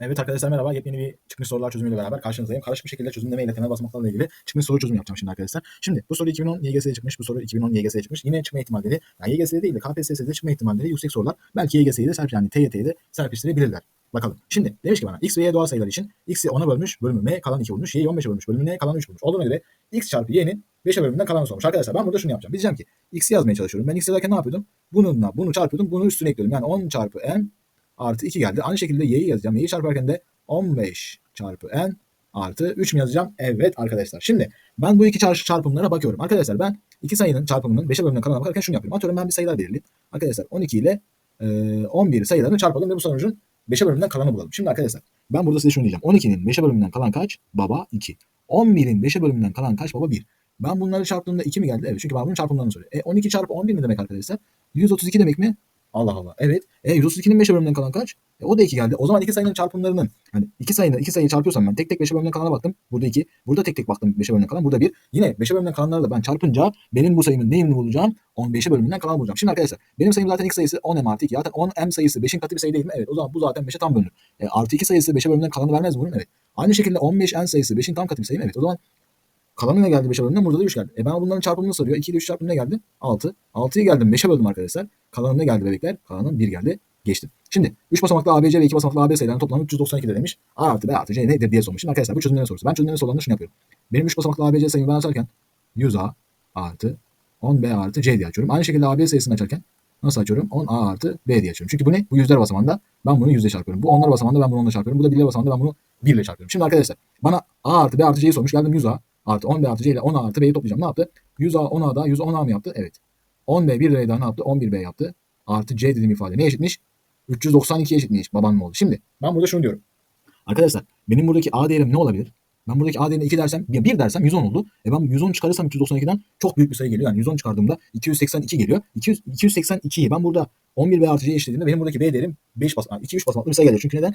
Evet arkadaşlar merhaba. Yepyeni bir çıkmış sorular çözümüyle beraber karşınızdayım. Karışık bir şekilde çözümleme ile temel basamaklarla ilgili çıkmış soru çözümü yapacağım şimdi arkadaşlar. Şimdi bu soru 2010 YGS'ye çıkmış. Bu soru 2010 YGS'ye çıkmış. Yine çıkma ihtimalleri yani YGS'de değil de KPSS'de çıkma ihtimalleri yüksek sorular. Belki YGS'yi de serp yani TYT'yi de serpiştirebilirler. Bakalım. Şimdi demiş ki bana x ve y doğal sayılar için x'i 10'a bölmüş bölümü m kalan 2 bulmuş. y'yi 15'e bölmüş bölümü n kalan 3 bulmuş. Olduğuna göre x çarpı y'nin 5'e bölümünden kalanı sormuş. Arkadaşlar ben burada şunu yapacağım. Diyeceğim ki x'i yazmaya çalışıyorum. Ben x yazarken ne yapıyordum? Bununla bunu çarpıyordum. Bunu üstüne ekliyordum. Yani 10 çarpı m artı 2 geldi. Aynı şekilde y'yi yazacağım. Y'yi çarparken de 15 çarpı n artı 3 mü yazacağım? Evet arkadaşlar. Şimdi ben bu iki çarpı çarpımlara bakıyorum. Arkadaşlar ben iki sayının çarpımının 5'e bölümünden kalana bakarken şunu yapıyorum. Atıyorum ben bir sayılar belirleyeyim. Arkadaşlar 12 ile e, 11 sayılarını çarpalım ve bu sonucun 5'e bölümünden kalanı bulalım. Şimdi arkadaşlar ben burada size şunu diyeceğim. 12'nin 5'e bölümünden kalan kaç? Baba 2. 11'in 5'e bölümünden kalan kaç? Baba 1. Ben bunları çarptığımda 2 mi geldi? Evet çünkü bana bunun çarpımlarını soruyor. E 12 çarpı 11 ne demek arkadaşlar? 132 demek mi? Allah Allah. Evet. E 132'nin 5'e bölümünden kalan kaç? E, o da 2 geldi. O zaman iki sayının çarpımlarının hani iki sayının iki sayıyı çarpıyorsam ben tek tek 5'e bölümünden kalana baktım. Burada 2. Burada tek tek baktım 5'e bölümünden kalan. Burada 1. Yine 5'e bölümünden kalanları da ben çarpınca benim bu sayımın neyini bulacağım? 15'e bölümünden kalan bulacağım. Şimdi arkadaşlar benim sayım zaten x sayısı 10m artı 2. Zaten 10m sayısı 5'in katı bir sayı değil mi? Evet. O zaman bu zaten 5'e tam bölünür. E, artı 2 sayısı 5'e bölümünden kalanı vermez mi? Evet. Aynı şekilde 15n sayısı 5'in tam katı bir sayı mı? Evet. O zaman Kalanı ne geldi 5'e bölümden? Burada da 3 geldi. E ben bunların çarpımını soruyor. 2 ile 3 çarpımı ne geldi? 6. 6'yı geldim 5'e böldüm arkadaşlar. Kalanı ne geldi bebekler? Kalanın 1 geldi. Geçtim. Şimdi 3 basamaklı ABC ve 2 basamaklı AB sayılarının toplamı 392 de demiş. A artı B artı C nedir diye sormuş. Şimdi arkadaşlar bu çözümleme sorusu. Ben çözümleme sorularında şunu yapıyorum. Benim 3 basamaklı ABC sayımı ben açarken 100A artı 10B artı C diye açıyorum. Aynı şekilde AB sayısını açarken nasıl açıyorum? 10A artı B diye açıyorum. Çünkü bu ne? Bu yüzler basamağında ben bunu yüzde çarpıyorum. Bu onlar basamağında ben bunu onla çarpıyorum. Bu da birler basamağında ben bunu 1 ile çarpıyorum. Şimdi arkadaşlar bana A artı B artı C'yi sormuş. Geldim 100A artı 10B artı C ile 10A artı B'yi toplayacağım. Ne yaptı? 100A 10A daha 110A mı yaptı? Evet. 10B 1 liraya daha ne yaptı? 11B yaptı. Artı C dediğim ifade ne eşitmiş? 392 eşitmiş babanın oğlu. Şimdi ben burada şunu diyorum. Arkadaşlar benim buradaki A değerim ne olabilir? Ben buradaki A değerine 2 dersem, 1 dersem 110 oldu. E ben 110 çıkarırsam 392'den çok büyük bir sayı geliyor. Yani 110 çıkardığımda 282 geliyor. 200, 282'yi ben burada 11 B artı C'ye eşitlediğimde benim buradaki B değerim 5 basamak, 2-3 basamaklı bir sayı geliyor. Çünkü neden?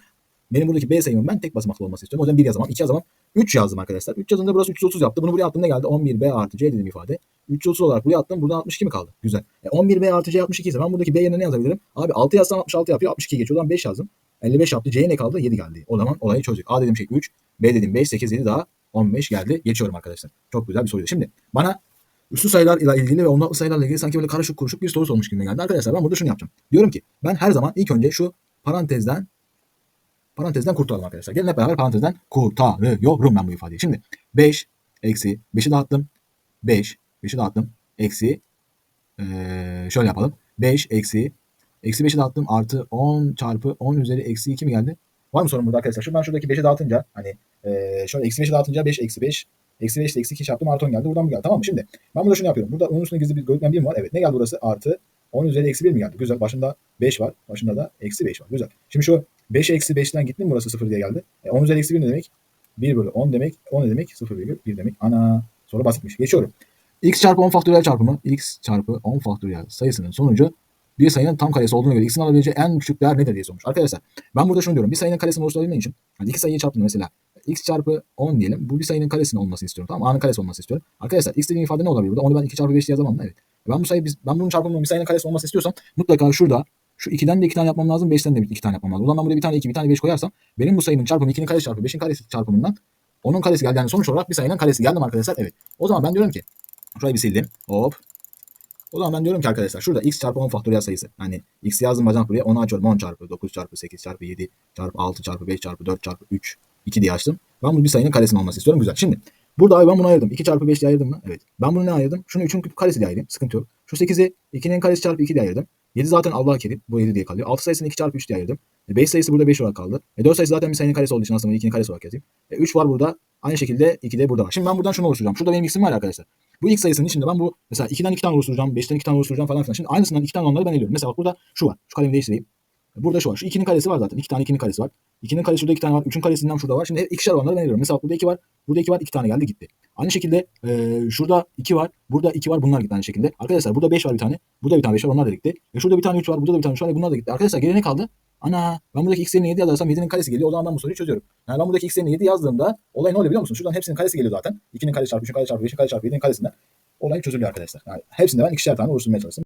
Benim buradaki B sayımın ben tek basamaklı olması istiyorum. O yüzden 1 yazamam, 2 yazamam. 3 yazdım arkadaşlar. 3 yazınca burası 330 yaptı. Bunu buraya attım ne geldi? 11B artı C dediğim ifade. 330 olarak buraya attım. Buradan 62 mi kaldı? Güzel. E 11B artı C 62 ise ben buradaki B yerine ne yazabilirim? Abi 6 yazsam 66 yapıyor. 62 geçiyor. O zaman 5 yazdım. 55 yaptı. C'ye ne kaldı? 7 geldi. O zaman olayı çözdük. A dediğim şey 3. B dediğim 5. 8, 7 daha 15 geldi. Geçiyorum arkadaşlar. Çok güzel bir soruydu. Şimdi bana üslü sayılar ile ilgili ve onlarla sayılarla ilgili sanki böyle karışık kuruşuk bir soru sormuş gibi geldi. Arkadaşlar ben burada şunu yapacağım. Diyorum ki ben her zaman ilk önce şu parantezden parantezden kurtaralım arkadaşlar. Gelin hep beraber parantezden kurtarıyorum ben bu ifadeyi. Şimdi 5 eksi 5'i dağıttım. 5 5'i dağıttım. Eksi ee, şöyle yapalım. 5 eksi eksi 5'i dağıttım. Artı 10 çarpı 10 üzeri eksi 2 mi geldi? Var mı sorun burada arkadaşlar? Şu ben şuradaki 5'i dağıtınca hani ee, şöyle eksi 5'i dağıtınca 5 eksi 5 Eksi 5 ile eksi 2 çarptım artı 10 geldi. Buradan bu geldi. Tamam mı? Şimdi ben burada şunu yapıyorum. Burada onun üstünde gizli bir gökmen 1 mi var? Evet. Ne geldi burası? Artı 10 üzeri eksi 1 mi geldi? Güzel. Başında 5 var. Başında da eksi 5 var. Güzel. Şimdi şu 5 eksi 5'ten gitti mi burası 0 diye geldi. E, 10 üzeri eksi 1 ne demek? 1 bölü 10 demek. 10 ne demek? 0 virgül 1 demek. Ana. Soru basitmiş. Geçiyorum. x çarpı 10 faktöriyel çarpımı x çarpı 10 faktöriyel sayısının sonucu bir sayının tam karesi olduğuna göre x'in alabileceği en küçük değer nedir diye sormuş. Arkadaşlar ben burada şunu diyorum. Bir sayının karesini oluşturabilmek için hani iki sayıyı çarptığında mesela x çarpı 10 diyelim. Bu bir sayının karesinin olmasını istiyorum. Tamam A'nın karesi olmasını istiyorum. Arkadaşlar x dediğim ifade ne olabilir burada? Onu ben 2 çarpı 5 diye yazamam? Evet. Ben bu sayı ben bunun çarpımının bir sayının karesi olmasını istiyorsam mutlaka şurada şu 2'den de 2 tane yapmam lazım. 5'ten de 2 tane yapmam lazım. O zaman ben buraya bir tane 2 bir tane 5 koyarsam benim bu sayının çarpımı 2'nin karesi çarpı 5'in karesi çarpımından onun karesi geldi. Yani sonuç olarak bir sayının karesi geldi arkadaşlar? Evet. O zaman ben diyorum ki şurayı bir sildim. Hop. O zaman ben diyorum ki arkadaşlar şurada x çarpı 10 faktöriyel sayısı. Yani x yazdım bacak buraya 10'u açıyorum. 10 çarpı 9 çarpı 8 çarpı 7 çarpı 6 çarpı 5 çarpı 4 çarpı 3 2 diye açtım. Ben bu bir sayının karesinin olması istiyorum. Güzel. Şimdi burada abi ben bunu ayırdım. 2 çarpı 5 diye ayırdım mı? Evet. Ben bunu ne ayırdım? Şunu 3'ün karesi diye ayırdım. Sıkıntı yok. Şu 8'i 2'nin karesi çarpı 2 diye ayırdım. 7 zaten Allah'a kerim. Bu 7 diye kalıyor. 6 sayısını 2 çarpı 3 diye ayırdım. 5 sayısı burada 5 olarak kaldı. E 4 sayısı zaten bir sayının karesi olduğu için aslında 2'nin karesi olarak yazayım. E 3 var burada. Aynı şekilde 2 de burada var. Şimdi ben buradan şunu oluşturacağım. Şurada benim x'im var arkadaşlar. Bu x sayısının içinde ben bu mesela 2'den 2 tane oluşturacağım, 5'ten 2 tane oluşturacağım falan filan. Şimdi aynısından 2 tane onları ben eliyorum. Mesela bak burada şu var. Şu kalemi değiştireyim. Burada şu var. Şu 2'nin karesi var zaten. 2 tane 2'nin karesi var. 2'nin karesi şurada 2 tane var. 3'ün karesinden şurada var. Şimdi ikişer olanları ben eliyorum. Mesela burada 2 var. Burada 2 var. 2 tane geldi gitti. Aynı şekilde e, şurada 2 var. Burada 2 var. Bunlar gitti aynı şekilde. Arkadaşlar burada 5 var bir tane. Burada bir tane 5 var. Onlar da gitti. E şurada bir tane 3 var. Burada da bir tane 3 var. E bunlar da gitti. Arkadaşlar geriye ne kaldı? Ana ben buradaki x yerine 7 yazarsam 7'nin karesi geliyor. O zaman ben bu soruyu çözüyorum. Yani ben buradaki x yerine 7 yazdığımda olay ne oluyor biliyor musun? Şuradan hepsinin karesi geliyor zaten. 2'nin karesi çarpı 3'ün karesi çarpı 5'in karesi çarpı 7'nin karesinden olay çözülüyor arkadaşlar. Yani hepsinde ben ikişer tane oluşturmaya çalıştım.